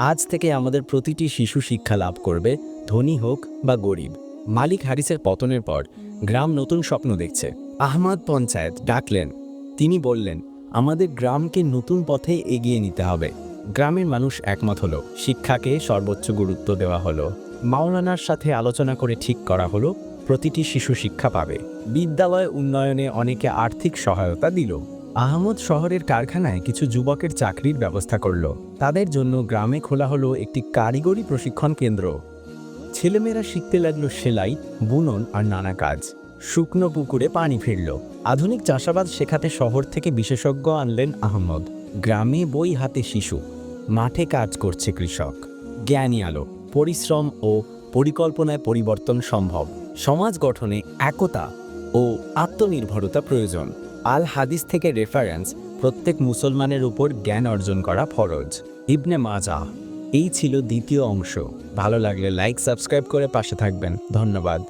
আজ থেকে আমাদের প্রতিটি শিশু শিক্ষা লাভ করবে, ধনী হোক বা গরিব। মালিক হারিসের পতনের পর গ্রাম নতুন স্বপ্ন দেখছে। আহমদ পঞ্চায়েত ডাকলেন। তিনি বললেন, আমাদের গ্রামকে নতুন পথে এগিয়ে নিতে হবে। গ্রামের মানুষ একমত হলো। শিক্ষাকে সর্বোচ্চ গুরুত্ব দেওয়া হলো। মাওলানার সাথে আলোচনা করে ঠিক করা হলো। প্রতিটি শিশু শিক্ষা পাবে। বিদ্যালয় উন্নয়নে অনেকে আর্থিক সহায়তা দিল। আহমদ শহরের কারখানায় কিছু যুবকের চাকরির ব্যবস্থা করল। তাদের জন্য গ্রামে খোলা হলো একটি কারিগরি প্রশিক্ষণ কেন্দ্র। ছেলেমেয়েরা শিখতে লাগল সেলাই, বুনন আর নানা কাজ। শুকনো পুকুরে পানি ফিরল। আধুনিক চাষাবাদ শেখাতে শহর থেকে বিশেষজ্ঞ আনলেন আহমদ। গ্রামে বই হাতে শিশু। মাঠে কাজ করছে কৃষক। জ্ঞানী আলো, পরিশ্রম ও পরিকল্পনায় পরিবর্তন সম্ভব। সমাজ গঠনে একতা ও আত্মনির্ভরতা প্রয়োজন। আল হাদিস থেকে রেফারেন্স প্রত্যেক মুসলমানের উপর জ্ঞান অর্জন করা ফরজ। ইবনে মাজা, এই ছিল দ্বিতীয় অংশ। ভালো লাগলে লাইক সাবস্ক্রাইব করে পাশে থাকবেন। ধন্যবাদ।